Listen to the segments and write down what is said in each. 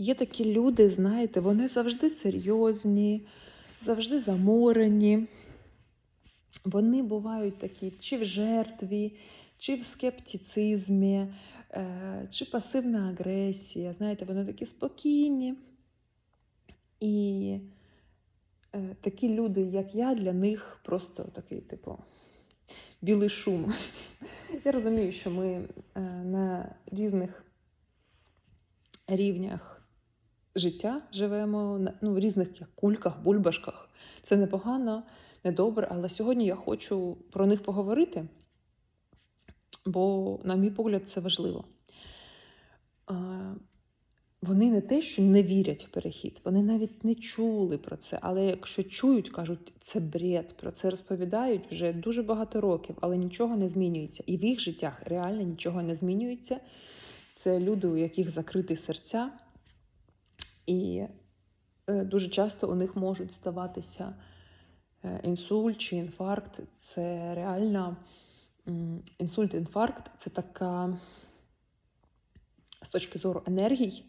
Є такі люди, знаєте, вони завжди серйозні, завжди заморені. Вони бувають такі чи в жертві, чи в скептицизмі, е, чи пасивна агресія. Знаєте, вони такі спокійні. І е, такі люди, як я, для них просто такий, типу, білий шум. Я розумію, що ми е, на різних рівнях життя живемо, на ну, різних як кульках, бульбашках. Це непогано, недобре, але сьогодні я хочу про них поговорити, бо, на мій погляд, це важливо. Вони не те, що не вірять в перехід, вони навіть не чули про це. Але якщо чують, кажуть, це бред, про це розповідають вже дуже багато років, але нічого не змінюється. І в їх життях реально нічого не змінюється. Це люди, у яких закриті серця, і е, дуже часто у них можуть ставатися е, інсульт чи інфаркт. Це реально інсульт, інфаркт це така з точки зору енергій.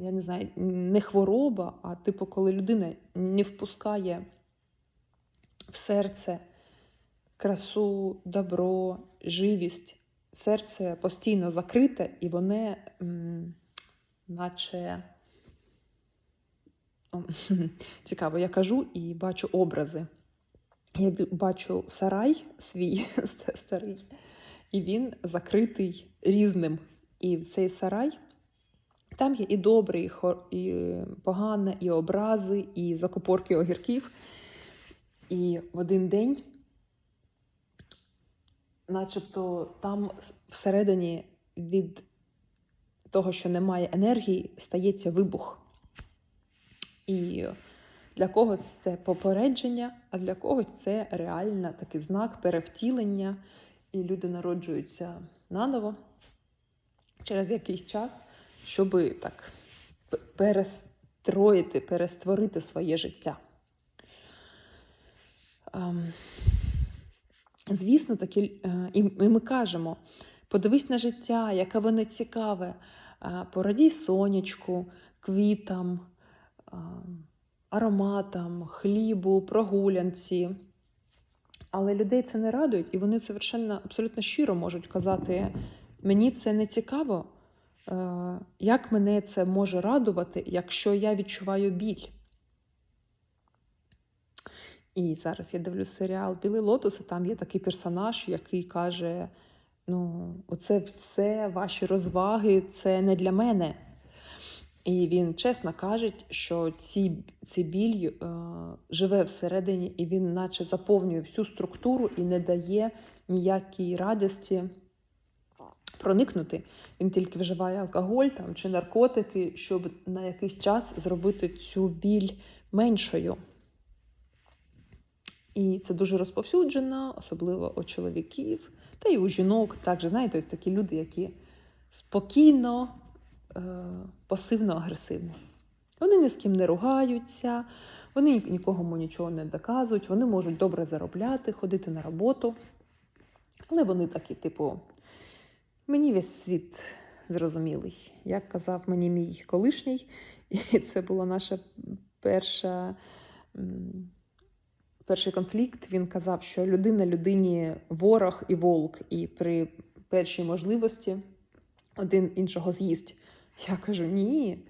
Я не знаю, не хвороба, а типу, коли людина не впускає в серце красу, добро, живість. Серце постійно закрите, і воно, наче цікаво, я кажу і бачу образи. Я бачу сарай свій старий, і він закритий різним. І в цей сарай там є і добре, і, хо- і погане, і образи, і закупорки огірків. І в один день начебто там всередині від того, що немає енергії, стається вибух. І для когось це попередження, а для когось це реально такий знак перевтілення, і люди народжуються наново через якийсь час, щоб так перестроїти, перестворити своє життя. Звісно, такі, е, і ми кажемо: подивись на життя, яке воно цікаве, е, порадій сонячку, квітам, е, ароматам, хлібу, прогулянці. Але людей це не радують, і вони совершенно абсолютно щиро можуть казати: мені це не цікаво, як мене це може радувати, якщо я відчуваю біль. І зараз я дивлюсь серіал Білий Лотос, і там є такий персонаж, який каже: ну, оце все ваші розваги, це не для мене. І він чесно каже, що ці, цей біль е, живе всередині, і він наче заповнює всю структуру і не дає ніякій радості проникнути. Він тільки вживає алкоголь там, чи наркотики, щоб на якийсь час зробити цю біль меншою. І це дуже розповсюджено, особливо у чоловіків, та й у жінок. Також, знаєте, ось такі люди, які спокійно, е, пасивно-агресивні. Вони ні з ким не ругаються, вони нікому нічого не доказують, вони можуть добре заробляти, ходити на роботу. Але вони такі, типу, мені весь світ зрозумілий. Як казав мені мій колишній, і це була наша перша. Перший конфлікт він казав, що людина людині ворог і волк, і при першій можливості один іншого з'їсть. Я кажу: ні,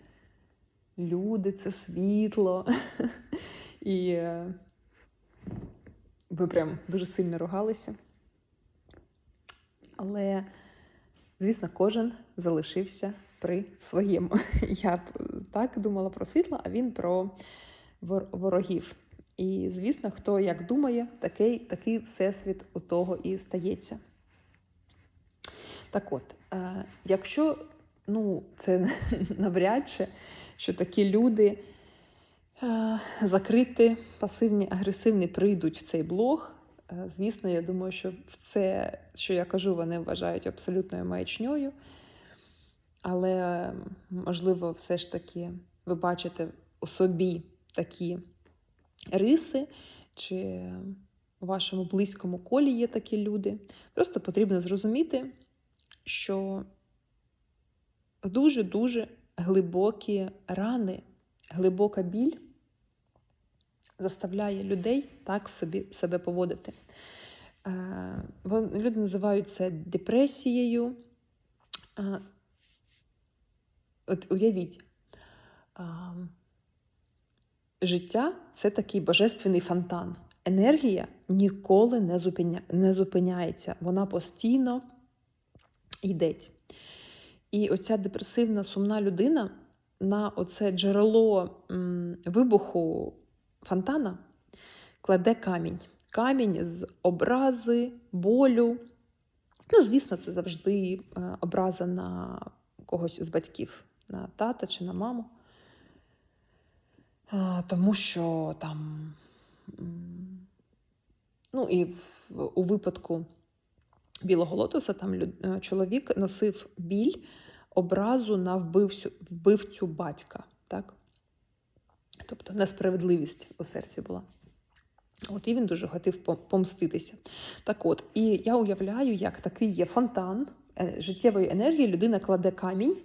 люди це світло. І е, ви прям дуже сильно ругалися. Але, звісно, кожен залишився при своєму. Я так думала про світло, а він про ворогів. І, звісно, хто як думає, такий, такий всесвіт у того і стається. Так от, е, якщо ну, це навряд чи, що такі люди е, закриті, пасивні, агресивні прийдуть в цей блог, е, звісно, я думаю, що в це, що я кажу, вони вважають абсолютною маячньою. Але, можливо, все ж таки ви бачите у собі такі риси, чи у вашому близькому колі є такі люди. Просто потрібно зрозуміти, що дуже-дуже глибокі рани, глибока біль заставляє людей так собі себе поводити. Е, Люди називають це депресією. Е, От уявіть, життя це такий божественний фонтан. Енергія ніколи не, зупиня... не зупиняється, вона постійно йде. І оця депресивна сумна людина на оце джерело м, вибуху фонтана кладе камінь. Камінь з образи, болю. Ну, звісно, це завжди е, образа на когось з батьків, на тата чи на маму. Тому що там. Ну, і в, у випадку білого лотоса там люд- е, чоловік носив біль образу на вбивцю, вбивцю батька. Так? Тобто несправедливість у серці була. От і він дуже хотів помститися. Так от, і я уявляю, як такий є фонтан е, життєвої енергії, людина кладе камінь,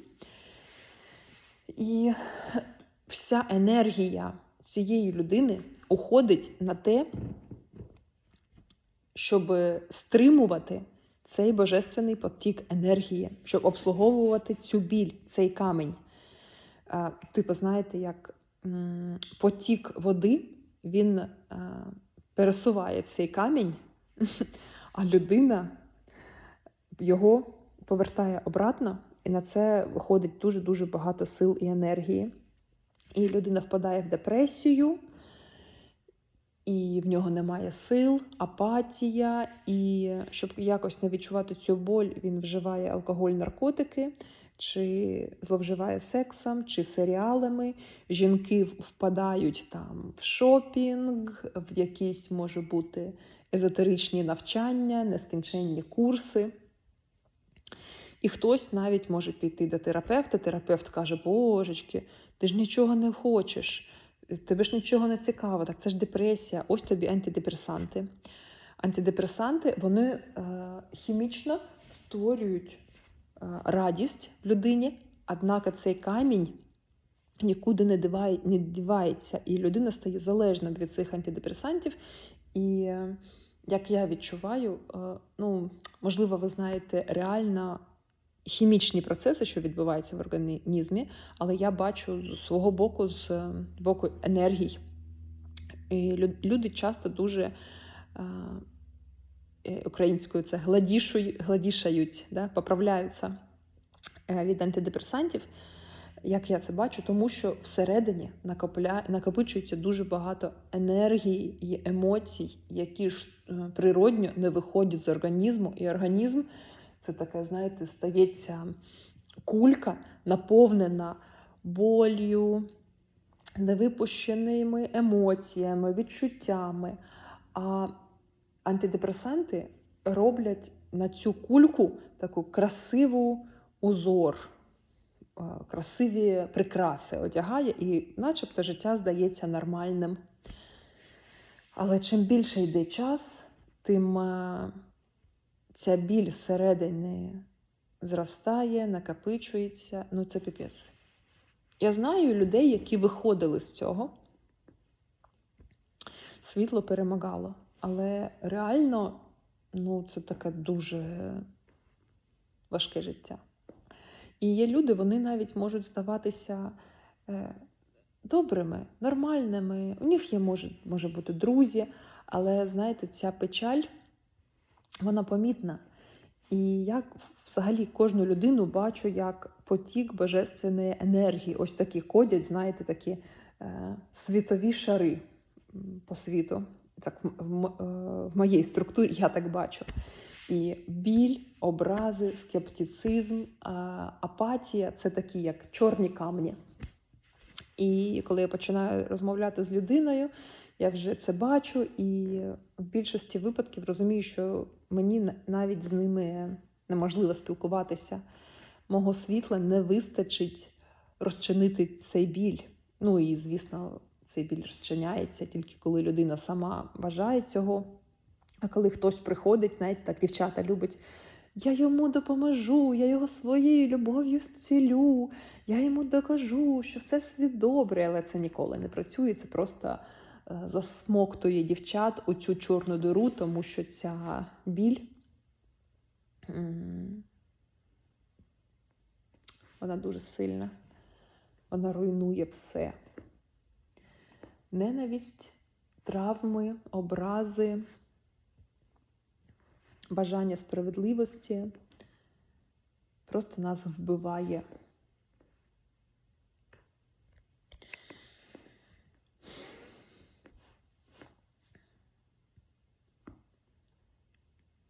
і вся енергія цієї людини уходить на те, щоб стримувати цей божественний потік енергії, щоб обслуговувати цю біль, цей камінь. Е, Типу, знаєте, як потік води, він е, пересуває цей камінь, а людина його повертає обратно, і на це виходить дуже-дуже багато сил і енергії. І людина впадає в депресію, і в нього немає сил, апатія. І щоб якось не відчувати цю боль, він вживає алкоголь, наркотики, чи зловживає сексом, чи серіалами. Жінки впадають там в шопінг, в якісь може бути езотеричні навчання, нескінченні курси. І хтось навіть може піти до терапевта. Терапевт каже: Божечки, ти ж нічого не хочеш, тебе ж нічого не цікаво, так це ж депресія, ось тобі антидепресанти. Антидепресанти вони е, хімічно створюють е, радість в людині, однак цей камінь нікуди не, диває, не дівається, і людина стає залежною від цих антидепресантів. І е, як я відчуваю, е, ну, можливо, ви знаєте, реально хімічні процеси, що відбуваються в організмі, але я бачу з свого боку, з боку енергій. І люди часто дуже е, е, українською це гладішають, да, поправляються е, від антидепресантів. Як я це бачу, тому що всередині накопичується дуже багато енергії і емоцій, які ж природньо не виходять з організму, і організм це таке, знаєте, стається кулька, наповнена болю, невипущеними емоціями, відчуттями. А антидепресанти роблять на цю кульку таку красиву узор, е, красиві прикраси одягає, і начебто життя здається нормальним. Але чим більше йде час, тим е, ця біль зсередини зростає, накопичується. Ну, це піпець. Я знаю людей, які виходили з цього. Світло перемагало. Але реально, ну, це таке дуже важке життя. І є люди, вони навіть можуть здаватися е, добрими, нормальними. У них є може, може бути друзі, але знаєте, ця печаль, вона помітна. І я взагалі кожну людину бачу як потік божественної енергії. Ось такі ходять, знаєте, такі е, світові шари по світу. Так, в, е, в моїй структурі я так бачу. І біль, образи, скептицизм, а, апатія це такі, як чорні камні. І коли я починаю розмовляти з людиною, я вже це бачу, і в більшості випадків розумію, що мені навіть з ними неможливо спілкуватися. Мого світла не вистачить розчинити цей біль. Ну і, звісно, цей біль розчиняється тільки коли людина сама бажає цього. А коли хтось приходить, знаєте, так дівчата любить Я йому допоможу, я його своєю любов'ю зцілю, я йому докажу, що все світ добре, але це ніколи не працює. Це просто е, засмоктує дівчат у цю чорну диру, тому що ця біль. Вона дуже сильна. Вона руйнує все. Ненависть, травми, образи, бажання справедливості просто нас вбиває.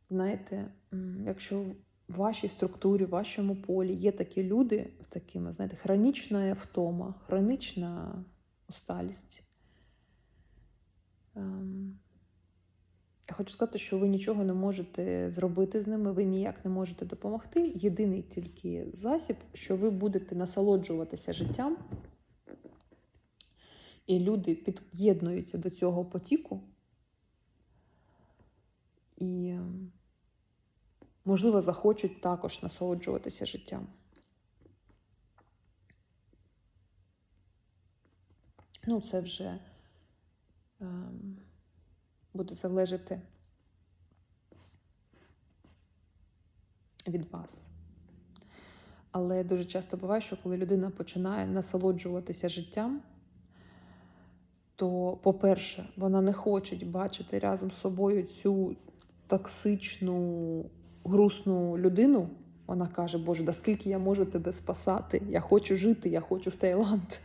Знаєте, якщо в вашій структурі, в вашому полі є такі люди, такими, знаєте, хронічна втома, хронічна усталість. Я хочу сказати, що ви нічого не можете зробити з ними, ви ніяк не можете допомогти. Єдиний тільки засіб, що ви будете насолоджуватися життям, і люди під'єднуються до цього потіку. І, можливо, захочуть також насолоджуватися життям. Ну, це вже ем, буде залежати від вас. Але дуже часто буває, що коли людина починає насолоджуватися життям, то, по-перше, вона не хоче бачити разом з собою цю токсичну, грустну людину. Вона каже, Боже, да скільки я можу тебе спасати? Я хочу жити, я хочу в Таїланд.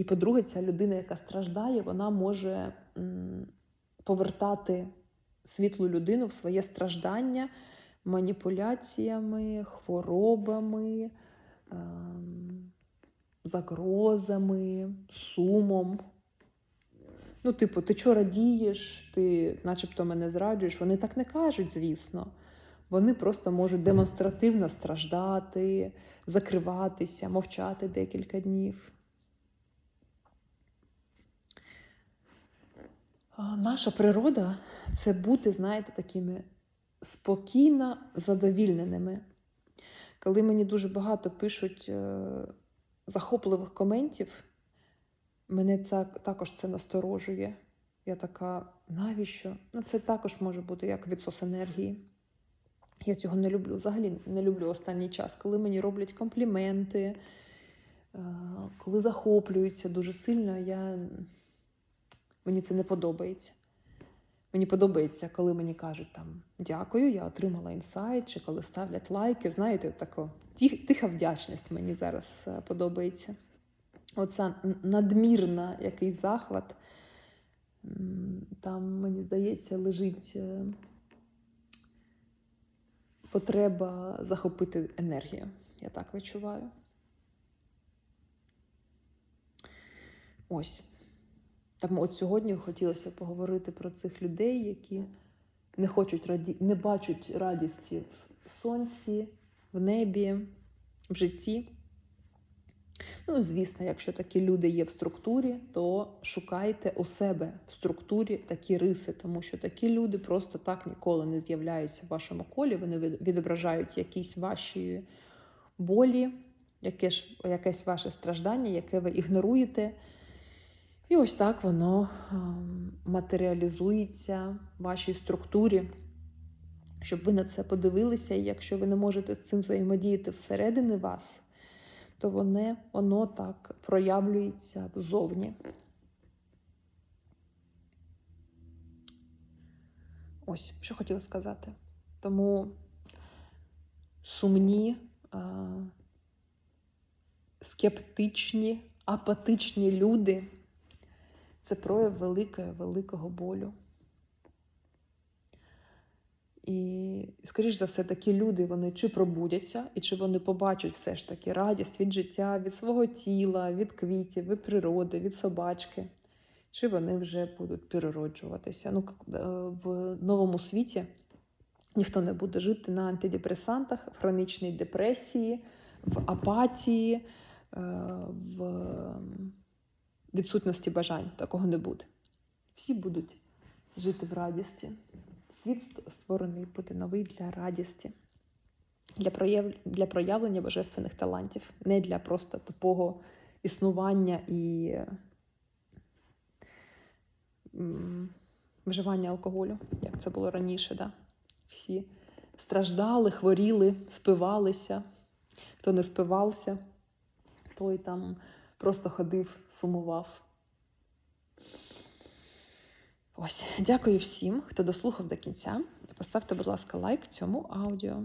І по-друге, ця людина, яка страждає, вона може повертати світлу людину в своє страждання маніпуляціями, хворобами, ем, загрозами, сумом. Ну, типу, ти чого радієш, ти начебто мене зраджуєш. Вони так не кажуть, звісно. Вони просто можуть демонстративно страждати, закриватися, мовчати декілька днів. Наша природа це бути, знаєте, такими спокійно задовільненими. Коли мені дуже багато пишуть е, захопливих коментів, мене це також це насторожує. Я така, навіщо? Ну, це також може бути як відсос енергії. Я цього не люблю. Взагалі не люблю останній час, коли мені роблять компліменти, е, коли захоплюються дуже сильно, я... мені це не подобається. Мені подобається, коли мені кажуть там дякую, я отримала інсайт, чи коли ставлять лайки. Знаєте, тако, тиха вдячність мені зараз е, подобається. Оця надмірна якийсь захват, там, мені здається, лежить е, потреба захопити енергію. Я так відчуваю. Ось. Тому от сьогодні хотілося поговорити про цих людей, які не хочуть раді... не бачать радісті в сонці, в небі, в житті. Ну, звісно, якщо такі люди є в структурі, то шукайте у себе в структурі такі риси, тому що такі люди просто так ніколи не з'являються в вашому колі. Вони відображають якісь ваші болі, яке ж, якесь ваше страждання, яке ви ігноруєте. І ось так воно ем, матеріалізується в вашій структурі, щоб ви на це подивилися, і якщо ви не можете з цим взаємодіяти всередині вас, то воно, воно так проявлюється взовні. Ось, що хотіла сказати. Тому сумні, скептичні, апатичні люди це прояв великого, великого болю. І, скоріш за все, такі люди вони чи пробудяться, і чи вони побачать все ж таки радість від життя, від свого тіла, від квітів, від природи, від собачки, чи вони вже будуть перероджуватися. Ну, В новому світі ніхто не буде жити на антидепресантах, в хронічній депресії, в апатії, в відсутності бажань. Такого не буде. Всі будуть жити в радісті. Світ створений бути новий для радісті, для, прояв... для проявлення божественних талантів, не для просто тупого існування і вживання алкоголю, як це було раніше. Да? Всі страждали, хворіли, спивалися. Хто не спивався, той там просто ходив, сумував. Ось, дякую всім, хто дослухав до кінця. Поставте, будь ласка, лайк цьому аудіо.